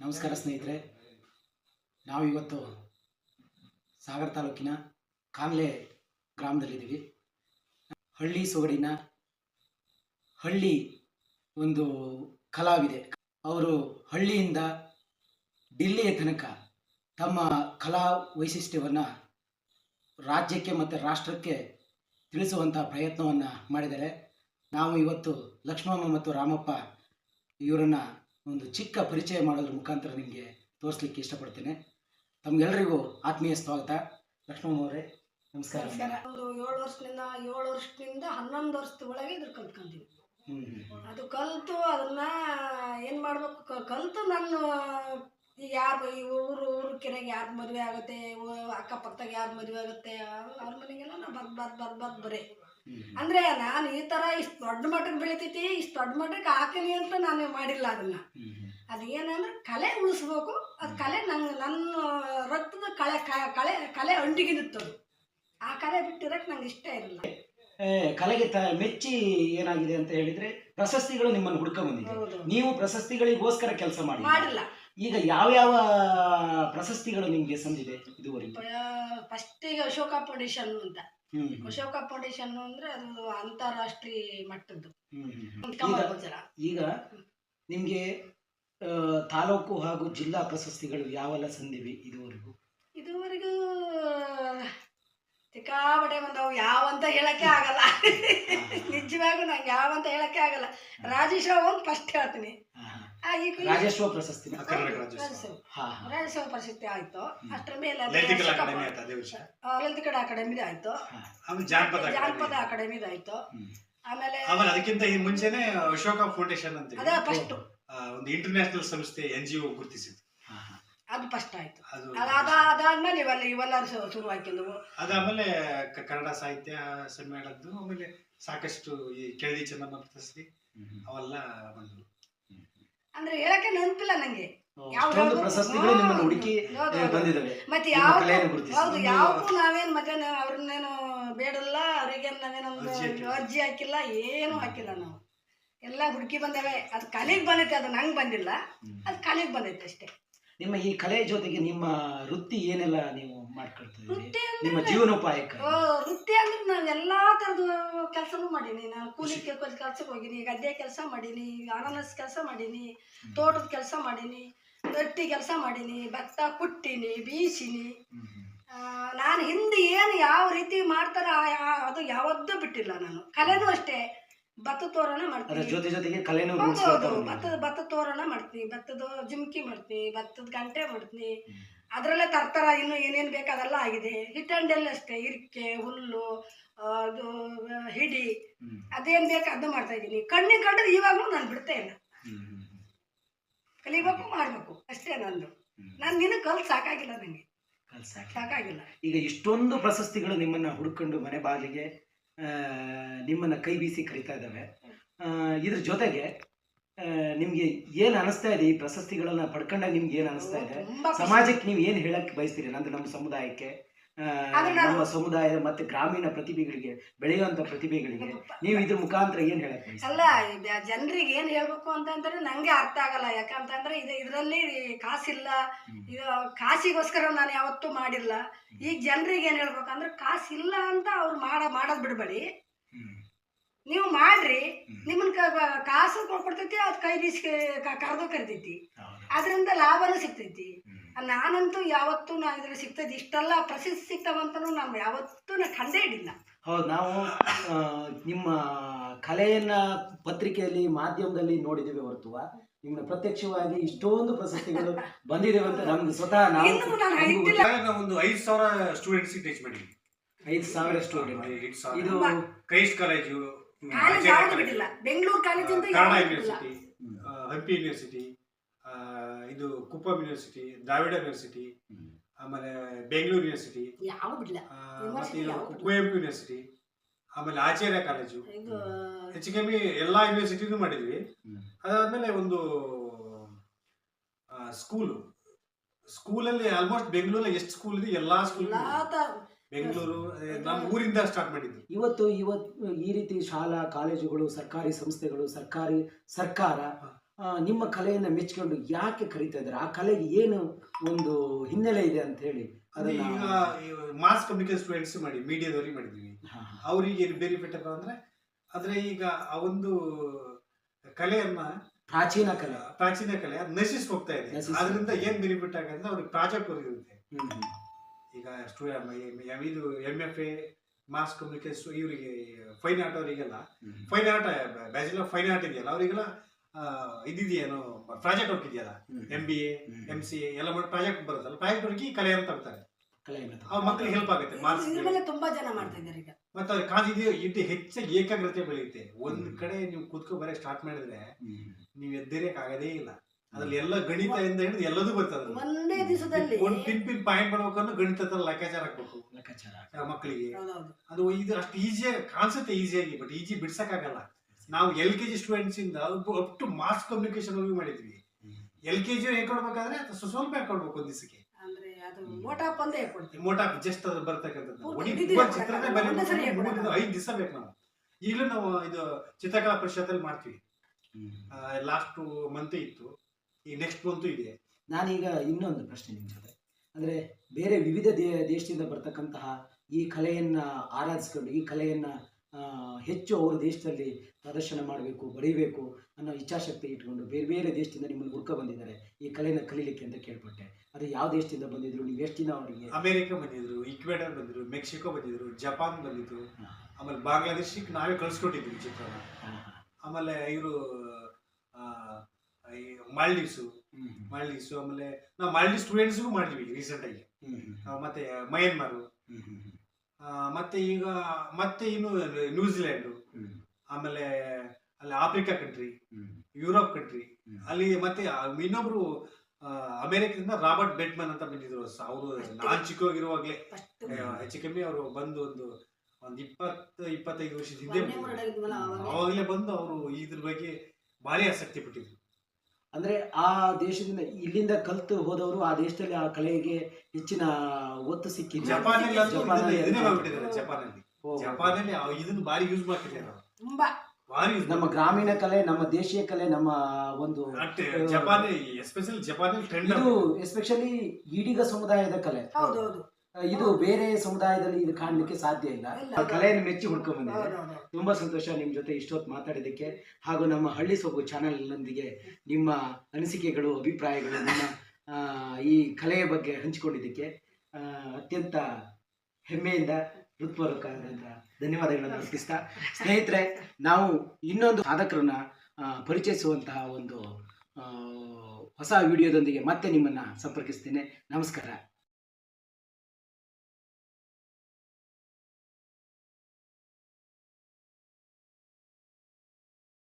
ನಮಸ್ಕಾರ ಸ್ನೇಹಿತರೆ. ನಾವು ಇವತ್ತು ಸಾಗರ ತಾಲೂಕಿನ ಕಾಂಗ್ಲೆ ಗ್ರಾಮದಲ್ಲಿದ್ದೀವಿ. ಹಳ್ಳಿ ಸೊಗಡಿನ ಹಳ್ಳಿ ಒಂದು ಕಲಾವಿದೆ. ಅವರು ಹಳ್ಳಿಯಿಂದ ಡಿಲ್ಲಿಯ ತನಕ ತಮ್ಮ ಕಲಾ ವೈಶಿಷ್ಟ್ಯವನ್ನು ರಾಜ್ಯಕ್ಕೆ ಮತ್ತು ರಾಷ್ಟ್ರಕ್ಕೆ ತಿಳಿಸುವಂಥ ಪ್ರಯತ್ನವನ್ನು ಮಾಡಿದ್ದಾರೆ. ನಾವು ಇವತ್ತು ಲಕ್ಷ್ಮಮ್ಮ ಮತ್ತು ರಾಮಪ್ಪ ಇವರನ್ನು ಒಂದು ಚಿಕ್ಕ ಪರಿಚಯ ಮಾಡೋದ್ರ ಮುಖಾಂತರ ನಿಮಗೆ ತೋರಿಸ್ಲಿಕ್ಕೆ ಇಷ್ಟಪಡ್ತೇನೆ. ತಮಗೆಲ್ಲರಿಗೂ ಆತ್ಮೀಯ ಸ್ವಾಗತ. ಲಕ್ಷ್ಮಣ್ ಅವರೇ ನಮಸ್ಕಾರ. ಒಂದು ಏಳು ವರ್ಷದಿಂದ ಏಳು ವರ್ಷದಿಂದ ಹನ್ನೊಂದು ವರ್ಷದ ಒಳಗೆ ಇದ್ರ ಹ್ಮ್. ಅದು ಕಲಿತು ಅದನ್ನ ಏನು ಮಾಡ್ಬೇಕು? ಕಲ್ತು ನಾನು ಈಗ ಯಾರು ಈ ಊರು ಊರು ಕೆರೆಗೆ ಯಾರು ಮದುವೆ ಆಗುತ್ತೆ? ಅಕ್ಕಪಕ್ಕದಾಗ ಯಾರು ಮದುವೆ ಆಗುತ್ತೆ? ಅವ್ರ ಮನೆಗೆಲ್ಲ ನಾ ಬರ್ದು ಬರ್ದು ಬರ್ದು ಬರ್ದು ಬರೀ. ಅಂದರೆ ನಾನು ಈ ತರ ಇಷ್ಟು ದೊಡ್ಡ ಮಟ್ಟಕ್ಕೆ ಬೆಳಿತೈತಿ ಇಷ್ಟು ದೊಡ್ಡ ಮಟ್ಟಕ್ಕೆ ಹಾಕಲಿ ಅಂತ ನಾನು ಮಾಡಿಲ್ಲ ಅದನ್ನ. ಅದೇನಂದ್ರೆ ಹ್ಮ್. ಅದು ಏನಂದ್ರೆ ಕಲೆ ಉಳಿಸ್ಬೇಕು. ಅದು ಕಲೆ ನಂಗೆ ನನ್ನ ರಕ್ತದ ಕಳೆ ಕಳೆ ಕಲೆ ಅಂಟಿಗೆ ನಿಂತದು. ಆ ಕಲೆ ಬಿಟ್ಟಿರಕ್ಕೆ ನಂಗೆ ಇಷ್ಟ ಇರಲಿಲ್ಲ ಕಲೆಗೆ ತ ಮೆಚ್ಚಿ ಏನಾಗಿದೆ ಅಂತ ಹೇಳಿದ್ರೆ ಪ್ರಶಸ್ತಿಗಳು ನಿಮ್ಮನ್ನು ಹುಡ್ಕ ಬಂದಿದೆ. ನೀವು ಪ್ರಶಸ್ತಿಗಳಿಗೋಸ್ಕರ ಕೆಲಸ ಮಾಡಿ ಮಾಡಿಲ್ಲ. ಈಗ ಯಾವ್ಯಾವ ಪ್ರಶಸ್ತಿಗಳು ನಿಮಗೆ ಸಂದಿದೆ ಇದುವರೆಗೆ? ಫಸ್ಟಿಗೆ ಅಶೋಕ ಫೌಂಡೇಶನ್ ಅಂತ. ಅಶೋಕ ಫೌಂಡೇಶನ್ ಅಂದ್ರೆ ಅದು ಅಂತಾರಾಷ್ಟ್ರೀಯ ಮಟ್ಟದ್ದು. ಈಗ ನಿಮ್ಗೆ ನಿಮಗೆ ತಾಲೂಕು ಹಾಗೂ ಜಿಲ್ಲಾ ಪ್ರಶಸ್ತಿಗಳು ಯಾವೆಲ್ಲ ಸಂದಿವೆ ಇದುವರೆಗೂ? ಇದುವರೆಗೂ ಸಿಕ್ಕಾಪಟ್ಟೆ ಬಂದವು. ಯಾವಂತ ಹೇಳಕ್ಕೆ ಆಗಲ್ಲ. ನಿಜವಾಗೂ ನಂಗೆ ಯಾವಂತ ಹೇಳಕ್ಕೆ ಆಗಲ್ಲ. ರಾಜೀಶ್ ಒಂದು ಫಸ್ಟ್ ಹೇಳ್ತೀನಿ. ರಾಜೇಶ್ವರ ಪ್ರಶಸ್ತಿ ರಾಜ್ಯೋತ್ಸವ. ರಾಜ್ಯೋತ್ಸವ. ಹಾ ಹಾ. ರಾಜ್ಯೋತ್ಸವ ಪ್ರಶಸ್ತಿ ಆಯ್ತು. ಅಷ್ಟರ ಮೇಲೆ ಅದು ಲಲಿತಕಲಾ ಅಕಾಡೆಮಿ ಆಯ್ತು ಜಾನಪದ ಜಾನಪದ ಅಕಾಡೆಮಿ ಆಯ್ತು. ಆಮೇಲೆ ಆಮೇಲೆ ಅದಕ್ಕಿಂತ ಈ ಮುಂಚೆನೆ ಅಶೋಕ ಫೌಂಡೇಶನ್ ಅಂತ ಅದ ಫಸ್ಟ್ ಒಂದು ಇಂಟರ್ನ್ಯಾಷನಲ್ ಸಂಸ್ಥೆ ಎನ್ ಜಿ ಒ ಗುರುತಿಸಿತ್ತು ಹಾ, ಹಾ. ಅದು ಫಸ್ಟ್ ಆಯ್ತು. ಅದು ಅದ ಅದ ಅದಾದ್ಮೇಲೆ ಇವೆಲ್ಲ ಇವೆಲ್ಲ ಶುರು ಹಾಕಿದ್ವು ಅದಾದ್ಮೇಲೆ ಕನ್ನಡ ಸಾಹಿತ್ಯ ಸಮ್ಮೇಳನದ್ದು ಆಮೇಲೆ ಸಾಕಷ್ಟು ಈ ಕೆಳದಿ ಚಂದಮ್ಮ ಪ್ರಶಸ್ತಿ. ಅವೆಲ್ಲ ಬಂದವು. ಅಂದ್ರೆ ಹೇಳಕ್ಕೆ ನೆನಪಿಲ್ಲ ನಂಗೆ ಯಾವ? ಪ್ರಶಸ್ತಿಗಳು ನಿಮ್ಮನ್ನು ಹುಡುಕಿ. ಬಂದಿದ್ದಾವೆ ಮತ್ತೆ ಯಾವ ಹೌದು ಯಾವ್ದು ನಾವೇನ್ ಮಗನ ಅವ್ರನ್ನೇನು ಬೇಡಲ್ಲ ಅವ್ರಿಗೇನು ನಾವೇನೊಂದು ಅರ್ಜಿ ಹಾಕಿಲ್ಲ. ಏನು ಹಾಕಿಲ್ಲ ನಾವು ಎಲ್ಲ ಹುಡುಕಿ ಬಂದವೆ ಅದು ಕಾಲಿಗೆ ಬಂದೈತೆ ಅದು ನಂಗೆ ಬಂದಿಲ್ಲ. ಅದು ಕಲಿಗೆ ಬಂದೈತೆ ಅಷ್ಟೇ ನಿಮ್ಮ ಈ ಕಲೆ ಜೊತೆಗೆ ನಿಮ್ಮ ವೃತ್ತಿ ಏನೆಲ್ಲ ನೀವು ಮಾಡ್ಕೊಳ್ತಿದ್ದೀರಿ? ವೃತ್ತಿ ನಿಮ್ಮ ಜೀವನೋಪಾಯಕ್ಕೆ? ಓ, ವೃತ್ತಿ ಅಂದ್ರೆ ನಾನು ಎಲ್ಲಾ ತರದ ಕೆಲಸನೂ ಮಾಡೀನಿ. ನಾನು ಕೂಲಿ ಕೆಲ್ಸಕ್ಕೆ ಹೋಗಿನಿ ಗದ್ದೆ ಕೆಲಸ ಮಾಡೀನಿ ಅನಾನಸ್ ಕೆಲಸ ಮಾಡೀನಿ ತೋಟದ ಕೆಲಸ ಮಾಡೀನಿ ಗಟ್ಟಿ ಕೆಲಸ ಮಾಡೀನಿ ಭತ್ತ ಕುಟ್ಟಿನಿ ಬೀಸಿನಿ. ನಾನು ಹಿಂದೆ ಏನು ಯಾವ ರೀತಿ ಮಾಡ್ತಾರ ಅದು ಯಾವತ್ತೂ ಬಿಟ್ಟಿಲ್ಲ ನಾನು. ಕಲೆನೂ ಅಷ್ಟೇ. ಭತ್ತ ತೋರಣ ಅದರ ಮಾಡ್ತೀನಿ ಜೊತೆ ಜೊತೆಗೆ ಕಲೆನೂ ಹೌದು ಹೌದು. ರೂಢಿಸ್ಕೊಳ್ತಾ ಬಂದಿದ್ದೀರಿ. ಭತ್ತದ ಭತ್ತ ತೋರಣ ಮಾಡ್ತೀನಿ ಭತ್ತದ ಜುಮ್ಕಿ ಮಾಡ್ತೀನಿ ಭತ್ತದ ಗಂಟೆ ಮಾಡ್ತೀನಿ. ಅದರಲ್ಲೇ ತರ್ತರ ಇನ್ನು ಏನೇನು ಬೇಕು ಅದೆಲ್ಲ ಆಗಿದೆ. ಹಿಟ್ಟಂಡೆಲ್ಲ ಅಷ್ಟೇ. ಇರಿಕೆ ಹುಲ್ಲು ಆ, ಅದು ಆ, ಹಿಡಿ. ಅದೇನ್ ಅದೇನು ಬೇಕು ಅದನ್ನ ಮಾಡ್ತಾ ಇದ್ದೀನಿ. ಕಣ್ಣಿಗೆ ಕಂಡ್ರೆ ಇವಾಗ್ಲೂ ನಾನು ಬಿಡ್ತಾ ಇಲ್ಲ. ಹ್ಮ್, ಹ್ಮ್, ಹ್ಮ್. ಕಲಿಬೇಕು ಮಾಡಬೇಕು. ಅಷ್ಟೇ ನಂದು. ನಾನು ನಿನ್ನ ಕಲ್ ಸಾಕಾಗಿಲ್ಲ ನನಗೆ ಸಾಕಾಗಿಲ್ಲ. ಈಗ ಇಷ್ಟೊಂದು ಪ್ರಶಸ್ತಿಗಳು ನಿಮ್ಮನ್ನ ಹುಡ್ಕೊಂಡು ಮನೆ ಬಾಗಿಲಿಗೆ ನಿಮ್ಮನ್ನ ಕೈ ಬೀಸಿ ಕರಿತಾ ಇದ್ದಾವೆ. ಇದ್ರ ಜೊತೆಗೆ ನಿಮ್ಗೆ ಏನ್ ಅನಿಸ್ತಾ ಇದೆ? ಈ ಪ್ರಶಸ್ತಿಗಳನ್ನ ಪಡ್ಕೊಂಡಾಗ ನಿಮ್ಗೆ ಏನ್ ಅನಿಸ್ತಾ ಇದೆ? ಸಮಾಜಕ್ಕೆ ನೀವು ಏನ್ ಹೇಳಕ್ ಬಯಸ್ತೀರಿ ಅಂದ್ರೆ ನಮ್ಮ ಸಮುದಾಯಕ್ಕೆ? ನಮ್ಮ ಸಮುದಾಯದ ಮತ್ತೆ ಗ್ರಾಮೀಣ ಪ್ರತಿಭೆಗಳಿಗೆ ಬೆಳೆಯುವಂತ ಪ್ರತಿಭೆಗಳಿಗೆ ನೀವು ಇದ್ರ ಮುಖಾಂತರ ಏನ್ ಹೇಳಕ್ ಅಲ್ಲ ಜನರಿಗೆ ಏನ್ ಹೇಳ್ಬೇಕು ಅಂತಂದ್ರೆ ನಂಗೆ ಅರ್ಥ ಆಗಲ್ಲ. ಯಾಕಂತಂದ್ರೆ ಇದು ಇದರಲ್ಲಿ ಕಾಸಿಲ್ಲ. ಇದು ಕಾಸಿಗೋಸ್ಕರ ನಾನು ಯಾವತ್ತೂ ಮಾಡಿಲ್ಲ. ಈಗ ಜನರಿಗೆ ಏನ್ ಹೇಳ್ಬೇಕಂದ್ರೆ ಕಾಸಿಲ್ಲ ಅಂತ ಅವ್ರು ಮಾಡ ಮಾಡೋದ್ ಬಿಡಬೇಡಿ. ನೀವು ಮಾಡ್ರಿ. ನಿಮ್ಮನ್ ಕಾಸು ಕೊಡ್ತೈತಿ ಅದ್ ಕೈ ಬೀಸಿ ಕರೆದು ಕರಿತೈತಿ ಅದರಿಂದ ಲಾಭನೂ ಸಿಗ್ತೈತಿ. ನಾನಂತೂ ಯಾವತ್ತೂ ನಾನು ಇದ್ರಲ್ಲಿ ಸಿಗ್ತದೆ. ಇಷ್ಟೆಲ್ಲ ಪ್ರಸಿದ್ಧಿ ಸಿಗ್ತಾವಂತನೂ ನಾವು ಯಾವತ್ತೂ ನಾ ಕಂಡೇ ಹಿಡಿಲ್ಲ ಹೌದು ನಾವು ಆ, ನಿಮ್ಮ ಕಲೆಯನ್ನ ಪತ್ರಿಕೆಯಲ್ಲಿ ಮಾಧ್ಯಮದಲ್ಲಿ ನೋಡಿದ್ದೇವೆ ಹೊರತುವ ನಿಮ್ಮನ್ನ ಪ್ರತ್ಯಕ್ಷವಾಗಿ ಇಷ್ಟೊಂದು ಪ್ರಶಸ್ತಿಗಳು ಬಂದಿದ್ದೇವೆ ಅಂತ ನಮ್ಗೆ ಸ್ವತಃ ನಾವು ನಾನು ಒಂದು ಐದು ಸಾವಿರ ಸ್ಟೂಡೆಂಟ್ಸ್ ಟೀಚ್ ಮಾಡಿದ್ವಿ. ಐದು ಸಾವಿರ ಸ್ಟೂಡೆಂಟ್ ಇದು Christ college college Bengaluru university Hampi university ಇದು ಕುಪ್ಪಂ ಯೂನಿವರ್ಸಿಟಿ ದ್ರಾವಿಡ ಯೂನಿವರ್ಸಿಟಿ ಆಮೇಲೆ ಬೆಂಗಳೂರು ಯೂನಿವರ್ಸಿಟಿ ಮತ್ತೆ ಇದು ಕುವೆಂಪು ಯೂನಿವರ್ಸಿಟಿ ಆಮೇಲೆ ಆಚಾರ್ಯ ಕಾಲೇಜು. ಹೆಚ್ಚು ಕಮ್ಮಿ ಎಲ್ಲಾ ಯೂನಿವರ್ಸಿಟಿನೂ ಮಾಡಿದ್ವಿ. ಅದಾದ್ಮೇಲೆ ಒಂದು ಸ್ಕೂಲು ಸ್ಕೂಲಲ್ಲಿ ಆಲ್ಮೋಸ್ಟ್ ಬೆಂಗಳೂರಲ್ಲಿ ಎಷ್ಟು ಸ್ಕೂಲ್ ಇದೆ? ಎಲ್ಲಾ ಸ್ಕೂಲ್ ಬೆಂಗಳೂರು ನಮ್ಮ ಊರಿಂದ ಸ್ಟಾರ್ಟ್ ಮಾಡಿದ್ವಿ ಇವತ್ತು ಇವತ್ತು ಈ ರೀತಿ ಶಾಲಾ ಕಾಲೇಜುಗಳು ಸರ್ಕಾರಿ ಸಂಸ್ಥೆಗಳು ಸರ್ಕಾರಿ ಸರ್ಕಾರ ನಿಮ್ಮ ಕಲೆಯನ್ನು ಮೆಚ್ಕೊಂಡು ಯಾಕೆ ಕರೀತಾ ಇದ್ದಾರೆ ಆ ಕಲೆಗೆ ಏನು ಒಂದು ಹಿನ್ನೆಲೆ ಇದೆ ಅಂತ ಹೇಳಿ ಈಗ ಮಾಸ್ ಕಮ್ಯುನಿಕೇಶನ್ ಸ್ಟೂಡೆಂಟ್ಸ್ ಮಾಡಿ ಮೀಡಿಯಾದವ್ರಿಗೆ ಮಾಡಿದ್ವಿ. ಅವ್ರಿಗೆ ಏನು ಬೆನಿಫಿಟ್ ಅಪ್ಪ ಅಂದ್ರೆ ಆದ್ರೆ ಈಗ ಆ ಒಂದು ಕಲೆಯನ್ನ ಪ್ರಾಚೀನ ಕಲೆ ಪ್ರಾಚೀನ ಕಲೆ ಅದು ನಶಿಸ್ ಹೋಗ್ತಾ ಇದೆ ಅದರಿಂದ. ಏನ್ ಬೆನಿಫಿಟ್ ಆಗಂದ್ರೆ ಅವ್ರಿಗೆ ಪ್ರಾಜೆಕ್ಟ್ ಇರುತ್ತೆ. ಈಗ ಸ್ಟೂಡೆಂಟ್ ಇದು M F A mass communication ಇವರಿಗೆ ಫೈನ್ ಆರ್ಟ್ ಅವರಿಗೆಲ್ಲ. Fine art bachelor fine art ಇದೆಯಲ್ಲ ಅವರಿಗೆಲ್ಲ ಇದಿದೆಯೇನೋ ಪ್ರಾಜೆಕ್ಟ್ ವರ್ಕ್ ಇದೆಯಲ್ಲ. M B A M C A ಎಲ್ಲ ಮಾಡಿ ಪ್ರಾಜೆಕ್ಟ್ ಬರುತ್ತಲ್ಲ ಪ್ರಾಜೆಕ್ಟ್ ವರ್ಕ್ ಕಲೆ ಅಂತ ಬರ್ತಾರೆ ಮಕ್ಕಳಿಗೆ ಅವ್ರ ಮಕ್ಳಿಗೆ ಹೆಲ್ಪ್ ಆಗುತ್ತೆ. ಮಾರ್ಕ್ಸ್ ಇದ್ರ ಮೇಲೆ ತುಂಬಾ ಜನ ಮಾಡ್ತಾ ಇದ್ದಾರೆ ಈಗ. ಮತ್ತೆ ಅವ್ರಿಗೆ ಕಾಜ್ ಇದೆಯೋ ಇದು ಹೆಚ್ಚಾಗಿ ಏಕಾಗ್ರತೆ ಬೆಳೆಯುತ್ತೆ. ಒಂದ್ ಕಡೆ ನೀವು ಕೂತ್ಕೊ ಬರಕ್ ಸ್ಟಾರ್ಟ್ ಮಾಡಿದ್ರೆ ನೀವ್ ಎದ್ದಿರಕ್ ಆಗದೇ ಇಲ್ಲ. ಅದ್ರಲ್ಲಿ ಎಲ್ಲ ಗಣಿತದಿಂದ ಹಿಡಿದು ಎಲ್ಲದೂ ಬರ್ತದೆ ಒಂದೇ ದಿವಸದಲ್ಲಿ ಒಂದ್ ಪಿನ್ ಪಿನ್ ಪಾಯಿಂಟ್ ಮಾಡ್ಬೇಕಂದ್ರೆ ಗಣಿತ ತರ ಲೆಕ್ಕಾಚಾರ ಹಾಕ್ಬೇಕು. ಲೆಕ್ಕಾಚಾರ. ಮಕ್ಕಳಿಗೆ ಅದು ಇದು ಅಷ್ಟು ಈಸಿಯಾಗಿ ಕಾಣಿಸುತ್ತೆ ಈಸಿಯಾಗಿ ಬಟ್ ಈಜಿ ಬಿಡ್ಸಕ್ಕಾಗಲ್ಲ. ನಾವು ಎಲ್ ಕೆ ಜಿ ಸ್ಟೂಡೆಂಟ್ಸ್ ಇಂದ ಅಪ್ ಟು ಮಾಸ್ ಕಮ್ಯುನಿಕೇಶನ್ ಹೋಗಿ ಮಾಡಿದ್ವಿ. ಎಲ್ ಕೆ ಜಿ ಹೇಳ್ಕೊಡ್ಬೇಕಾದ್ರೆ ಅದು ಸ್ವಲ್ಪ ಹೇಳ್ಕೊಡ್ಬೇಕು ಒಂದ್ ದಿವಸಕ್ಕೆ? ಅಂದ್ರೆ ಅದು ಮೋಟಾಪ್ ಒಂದೇ ಹೇಳ್ಕೊಡ್ತೀವಿ ಮೋಟಾಪ್ ಜಸ್ಟ್ ಅದ್ರ ಬರ್ತಕ್ಕಂಥದ್ದು. ಐದು ದಿವಸ ಬೇಕು ನಾವು ಈಗಲೂ ನಾವು ಇದು ಚಿತ್ರಕಲಾ ಪರಿಷತ್ತಲ್ಲಿ ಮಾಡ್ತೀವಿ. ಲಾಸ್ಟ್ ಮಂತ್ ಇತ್ತು. ಈ ನೆಕ್ಸ್ಟ್ ಮಂತ್ ಇದೆ. ನಾನೀಗ ಇನ್ನೊಂದು ಪ್ರಶ್ನೆ ನಿಮ್ಮ ಜೊತೆ. ಅಂದರೆ ಬೇರೆ ವಿವಿಧ ದೇ ದೇಶದಿಂದ ಬರ್ತಕ್ಕಂತಹ ಈ ಕಲೆಯನ್ನ ಆರಾಧಿಸ್ಕೊಂಡು ಈ ಕಲೆಯನ್ನು ಹೆಚ್ಚು ಅವರ ದೇಶದಲ್ಲಿ ಪ್ರದರ್ಶನ ಮಾಡಬೇಕು ಬರೀಬೇಕು ಅನ್ನೋ ಇಚ್ಛಾಶಕ್ತಿ ಇಟ್ಕೊಂಡು ಬೇರೆ ಬೇರೆ ದೇಶದಿಂದ ನಿಮ್ಮನ್ನು ಹುಡ್ಕ ಬಂದಿದ್ದಾರೆ. ಈ ಕಲೆಯನ್ನು ಕಲೀಲಿಕ್ಕೆ ಅಂತ ಕೇಳ್ಪಟ್ಟೆ. ಅದು ಯಾವ ದೇಶದಿಂದ ಬಂದಿದ್ರು ನೀವು ಎಷ್ಟು ದಿನ ಅವರಿಗೆ? ಅಮೆರಿಕ ಬಂದಿದ್ರು ಇಕ್ವೇಡರ್ ಬಂದಿದ್ರು ಮೆಕ್ಸಿಕೋ ಬಂದಿದ್ರು ಜಪಾನ್ ಬಂದಿದ್ರು ಆಮೇಲೆ ಬಾಂಗ್ಲಾದೇಶಕ್ಕೆ ನಾವೇ ಕಳ್ಸ್ಕೊಟ್ಟಿದ್ವಿ ಚಿತ್ರನ. ಆಮೇಲೆ ಇವರು ಮಾಲ್ಡೀವ್ಸು ಮಾಲ್ಡೀವ್ಸು ಆಮೇಲೆ ನಾವು ಮಾಲ್ಡೀವ್ ಸ್ಟೂಡೆಂಟ್ಸ್ಗೂ ಮಾಡಿದ್ವಿ ರೀಸೆಂಟಾಗಿ ಮತ್ತೆ ಮಯನ್ಮಾರು. ಮತ್ತೆ ಈಗ ಮತ್ತೆ ಇನ್ನು ನ್ಯೂಜಿಲೆಂಡ್ ಆಮೇಲೆ ಅಲ್ಲಿ ಆಫ್ರಿಕಾ ಕಂಟ್ರಿ ಯುರೋಪ್ ಕಂಟ್ರಿ ಅಲ್ಲಿ ಮತ್ತೆ ಇನ್ನೊಬ್ರು ಅಮೆರಿಕದಿಂದ ರಾಬರ್ಟ್ ಬೆಟ್ಮನ್ ಅಂತ ಬಂದಿದ್ರು ಅವರು ನಾನ್ ಚಿಕ್ಕವಾಗಿರುವಾಗ್ಲೇ ಹೆಚ್ಚು ಕಮ್ಮಿ ಅವರು ಬಂದು ಒಂದು ಒಂದು ಇಪ್ಪತ್ತು ಇಪ್ಪತ್ತೈದು ವರ್ಷದ ಹಿಂದೆ. ಅವಾಗಲೇ ಬಂದು ಅವರು ಇದ್ರ ಬಗ್ಗೆ ಭಾರಿ ಆಸಕ್ತಿ ಪಟ್ಟಿದ್ರು. ಅಂದರೆ ಆ ದೇಶದಿಂದ ಇಲ್ಲಿಂದ ಕಲ್ತು ಹೋದವರು ಆ ದೇಶದಲ್ಲಿ ಆ ಕಲೆಗೆ ಹೆಚ್ಚಿನ ಒತ್ತು ಸಿಕ್ಕಿದೆ. ಜಪಾನಲ್ಲಿ ಅಂತೂ ಜಪಾನಲ್ಲಿ ಇದನ್ನ- ಬಾರಿ ಯೂಸ್ ಮಾಡ್ತಿದ್ದಾರೆ ತುಂಬಾ. ನಮ್ಮ ಗ್ರಾಮೀಣ ಕಲೆ ನಮ್ಮ ದೇಶೀಯ ಕಲೆ ನಮ್ಮ ಒಂದು Japan especially Japan especially Ediga ಸಮುದಾಯದ ಕಲೆ. ಹೌದೌದು. ಇದು ಬೇರೆ ಸಮುದಾಯದಲ್ಲಿ ಇದು ಕಾಣಲಿಕ್ಕೆ ಸಾಧ್ಯ ಇಲ್ಲ. ಕಲೆಯನ್ನು ಮೆಚ್ಚಿ ಹುಡ್ಕೊಂಡ್ ಬಂದಿದೆ. ತುಂಬಾ ಸಂತೋಷ ನಿಮ್ ಜೊತೆ ಇಷ್ಟೊತ್ತು ಮಾತಾಡಿದ್ದಕ್ಕೆ. ಹಾಗೂ ನಮ್ಮ ಹಳ್ಳಿ ಸೊಗು ಚಾನೆಲ್ನೊಂದಿಗೆ ನಿಮ್ಮ ಅನಿಸಿಕೆಗಳು ಅಭಿಪ್ರಾಯಗಳು ನಿಮ್ಮ ಈ ಕಲೆಯ ಬಗ್ಗೆ ಹಂಚಿಕೊಂಡಿದ್ದಕ್ಕೆ ಅತ್ಯಂತ ಹೆಮ್ಮೆಯಿಂದ ಹೃತ್ಪೂರ್ವಕವಾದಂಥ ಧನ್ಯವಾದಗಳನ್ನು ಅರ್ಪಿಸ್ತಾ ಸ್ನೇಹಿತರೆ ನಾವು ಇನ್ನೊಂದು ಸಾಧಕರನ್ನ ಪರಿಚಯಿಸುವಂತಹ ಒಂದು ಹೊಸ ವಿಡಿಯೋದೊಂದಿಗೆ ಮತ್ತೆ ನಿಮ್ಮನ್ನ ಸಂಪರ್ಕಿಸ್ತೇನೆ. ನಮಸ್ಕಾರ.